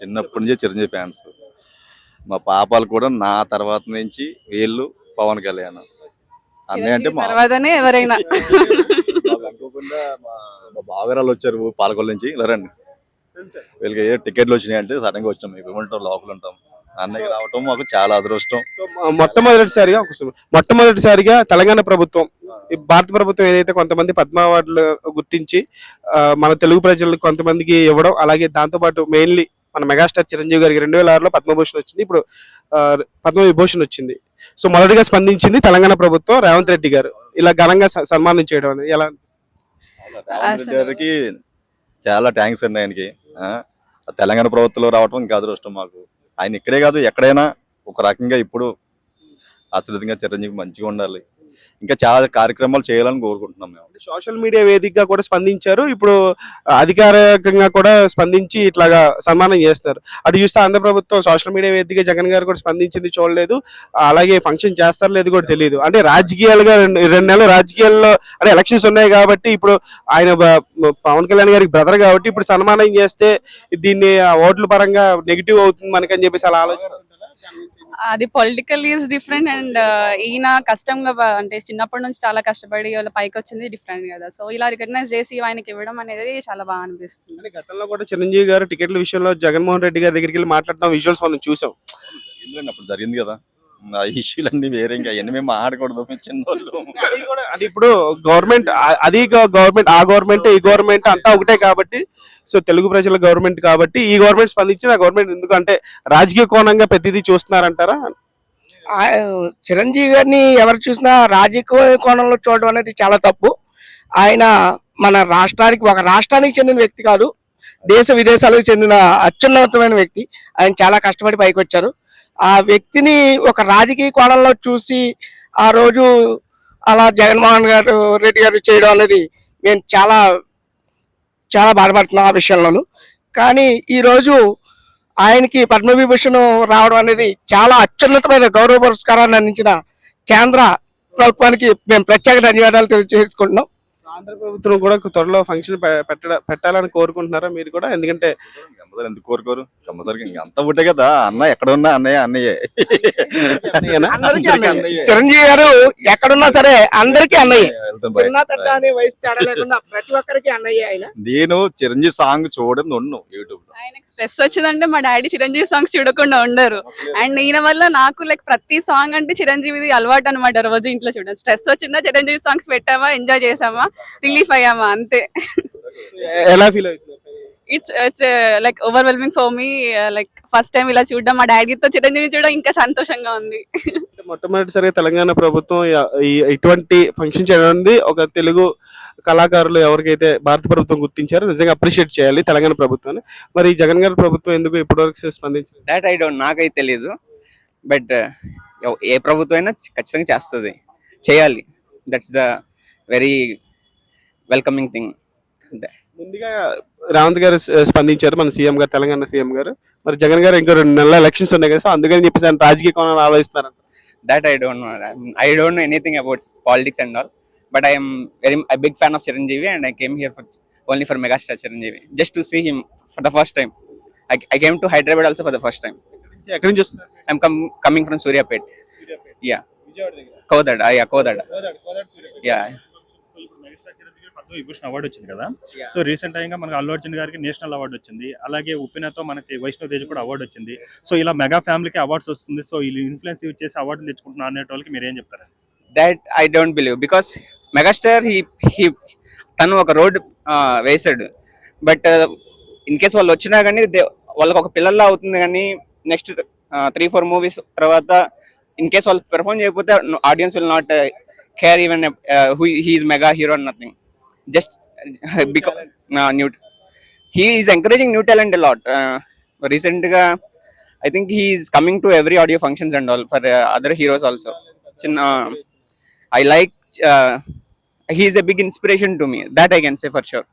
చిన్నప్పటి నుంచే చిరంజీవి ఫ్యాన్స్ మా పాపాలు కూడా నా తర్వాత నుంచి వీళ్ళు పవన్ కళ్యాణ్ అన్నీ అంటే మా తర్వాతనే ఎవరైనా మా బావగారాలు వచ్చారు పాలకొల్లు నుంచి ఇలా వీళ్ళకి ఏ టికెట్లు వచ్చినాయి అంటే సడన్ గా వచ్చాం మేము ఉంటాం లోపల ఉంటాం అన్నయ్య రావటం మాకు చాలా అదృష్టం మొట్టమొదటిసారిగా మొట్టమొదటిసారిగా తెలంగాణ ప్రభుత్వం ఈ భారత ప్రభుత్వం ఏదైతే కొంతమంది పద్మ అవార్డులు గుర్తించి మన తెలుగు ప్రజలకు కొంతమందికి ఇవ్వడం అలాగే దాంతోపాటు మెయిన్లీ మన మెగాస్టార్ చిరంజీవి గారికి రెండు వేల ఆరులో పద్మభూషణ్ వచ్చింది ఇప్పుడు పద్మవిభూషణ్ వచ్చింది సో మొదటిగా స్పందించింది తెలంగాణ ప్రభుత్వం రేవంత్ రెడ్డి గారు ఇలా ఘనంగా సన్మానం చేయడం అనేది ఎలా గారికి చాలా థ్యాంక్స్ అండి ఆయనకి తెలంగాణ ప్రభుత్వంలో రావటం ఇంకా అదృష్టం మాకు ఆయన ఇక్కడే కాదు ఎక్కడైనా ఒక రకంగా ఇప్పుడు ఆశ్రదంగా చిరంజీవి మంచిగా ఉండాలి ఇంకా చాలా కార్యక్రమాలు చేయాలని కోరుకుంటున్నాం మేము సోషల్ మీడియా వేదికగా కూడా స్పందించారు ఇప్పుడు అధికారికంగా కూడా స్పందించి ఇట్లాగా సన్మానం చేస్తారు అటు చూస్తే ఆంధ్ర ప్రభుత్వం సోషల్ మీడియా వేదిక జగన్ గారు కూడా స్పందించింది చూడలేదు అలాగే ఫంక్షన్ చేస్తారు లేదు కూడా తెలియదు అంటే రాజకీయాలుగా రెండు నెలలు రాజకీయాల్లో అంటే ఎలక్షన్స్ ఉన్నాయి కాబట్టి ఇప్పుడు ఆయన పవన్ కళ్యాణ్ గారికి బ్రదర్ కాబట్టి ఇప్పుడు సన్మానం చేస్తే దీన్ని ఓట్ల పరంగా నెగిటివ్ అవుతుంది మనకని చెప్పేసి అలా ఆలోచించారు అది పొలిటికల్ ఈజ్ డిఫరెంట్ అండ్ ఈయన కష్టంగా అంటే చిన్నప్పటి నుంచి చాలా కష్టపడి వాళ్ళ పైకి వచ్చింది డిఫరెంట్ కదా సో ఇలా రికగ్నైజ్ చేసి ఆయనకి ఇవ్వడం అనేది చాలా బాగా అనిపిస్తుంది గతంలో కూడా చిరంజీవి గారు టికెట్ల విషయంలో జగన్మోహన్ రెడ్డి గారి దగ్గరికి వెళ్ళి మాట్లాడటం విజువల్స్ మనం చూసాం అప్పుడు జరిగింది కదా ఆ ఇష్యూలు అన్ని వేరే ఇంకా అవన్నీ మేము ఆడకూడదు చిన్నోళ్ళు అది ఇప్పుడు గవర్నమెంట్ అది గవర్నమెంట్ ఆ గవర్నమెంట్ ఈ గవర్నమెంట్ అంతా ఒకటే కాబట్టి సో తెలుగు ప్రజల గవర్నమెంట్ కాబట్టి ఈ గవర్నమెంట్ స్పందించింది ఆ గవర్నమెంట్ ఎందుకంటే రాజకీయ కోణంగా ప్రతిదీ చూస్తున్నారంటారా చిరంజీవి గారిని ఎవరు చూసినా రాజకీయ కోణంలో చూడడం అనేది చాలా తప్పు ఆయన మన రాష్ట్రానికి ఒక రాష్ట్రానికి చెందిన వ్యక్తి కాదు దేశ విదేశాలకు చెందిన అత్యున్నతమైన వ్యక్తి ఆయన చాలా కష్టపడి పైకి వచ్చారు ఆ వ్యక్తిని ఒక రాజకీయ కోణంలో చూసి ఆ రోజు అలా జగన్మోహన్ గారు రెడ్డి గారు చేయడం అనేది నేను చాలా చాలా బాధపడుతున్నాం ఆ విషయంలోనూ కానీ ఈరోజు ఆయనకి పద్మవిభూషణ్ రావడం అనేది చాలా అత్యున్నతమైన గౌరవ పురస్కారాన్ని అందించిన కేంద్ర ప్రభుత్వానికి మేము ప్రత్యేక ధన్యవాదాలు తెలియజేసుకుంటున్నాం ఆంధ్ర ప్రభుత్వం కూడా త్వరలో ఫంక్షన్ పెట్టాలని కోరుకుంటున్నారా మీరు కూడా ఎందుకంటే ఎందుకు కోరుకోరు కంపల్సరీ అంత ఉంటాయి కదా అన్న ఎక్కడ ఉన్నా అన్నయ్య అన్నయ్య చిరంజీవి గారు ఎక్కడున్నా సరే అందరికి అన్నయ్య ప్రతి ఒక్కరికి అన్నయ్య నేను చిరంజీవి సాంగ్ చూడండి ఉన్ను యూట్యూబ్ ఆయనకు స్ట్రెస్ వచ్చిందంటే మా డాడీ చిరంజీవి సాంగ్స్ చూడకుండా ఉండరు అండ్ ఈయన వల్ల నాకు లైక్ ప్రతి సాంగ్ అంటే చిరంజీవిది అలవాటు అనమాట రోజు ఇంట్లో చూడండి స్ట్రెస్ వచ్చిందా చిరంజీవి సాంగ్స్ పెట్టామా ఎంజాయ్ చేసామా రిలీఫ్ అయ్యామా అంతే ఎలా ఫీల్ అవుతుంది it's it's like overwhelming for me like first time ఇలా చూడడం మా డాడీతో చిరంజీవి చూడడం ఇంకా సంతోషంగా ఉంది మొట్టమొదటిసారిగా తెలంగాణ ప్రభుత్వం ఇటువంటి ఫంక్షన్ చేయడానికి ఒక తెలుగు కళాకారులు ఎవరికైతే భారత ప్రభుత్వం గుర్తించారో నిజంగా అప్రిషియేట్ చేయాలి తెలంగాణ ప్రభుత్వాన్ని మరి జగన్ గారి ప్రభుత్వం ఎందుకు ఇప్పటివరకు స్పందించింది దాట్ ఐ డోంట్ నాకైతే తెలియదు బట్ uh, ఏ ప్రభుత్వం అయినా ఖచ్చితంగా చేస్తుంది చేయాలి that's the very welcoming thing ముందుగా రావంత్ గారు స్పందించారు మన సీఎం గారు తెలంగాణ సీఎం గారు మరి జగన్ గారు ఇంకా రెండు నెలల ఎలక్షన్స్ ఉన్నాయి కదా సో అందుకని చెప్పేసి ఆయన రాజకీయ కోణాలు ఆలోచిస్తున్నారు that I don't know I don't know anything about politics and all but I'm very I big fan of Chiranjeevi and I came here for only for megastar Chiranjeevi just to see him for the first time I came to Hyderabad also for the first time ఎక్కడి నుంచి వస్తున్నారు I'm come coming from Suryapet yeah Kodad yeah Kodad yeah Vibhushan award వచ్చింది కదా so recent టైంగా మనకు అల్లు అర్జున్ గారికి national award వచ్చింది అలాగే ఉప్పినతో మనకి వైష్ణవ్ తేజ్ కూడా అవార్డు వచ్చింది సో ఇలా మెగా ఫ్యామిలీకి అవార్డ్స్ వస్తుంది సో వీళ్ళు ఇన్ఫ్లుయెన్స్ యూజ్ చేసి అవార్డులు తెచ్చుకుంటున్నారు అనే వాళ్ళకి మీరు ఏం చెప్తారు that I don't believe because megastar he he తను ఒక రోడ్ వేశాడు బట్ ఇన్ కేస్ వాళ్ళు వచ్చినా కానీ వాళ్ళకి ఒక పిల్లల్లా అవుతుంది కానీ నెక్స్ట్ త్రీ ఫోర్ మూవీస్ తర్వాత ఇన్ కేస్ వాళ్ళు పెర్ఫామ్ చేయకపోతే audience will not care even who he's mega hero and nothing just uh, because uh, he is encouraging new talent a lot. Uh, Recent I think he is coming to every audio functions and all for other heroes also. I like he is a big inspiration to me, that I can say for sure.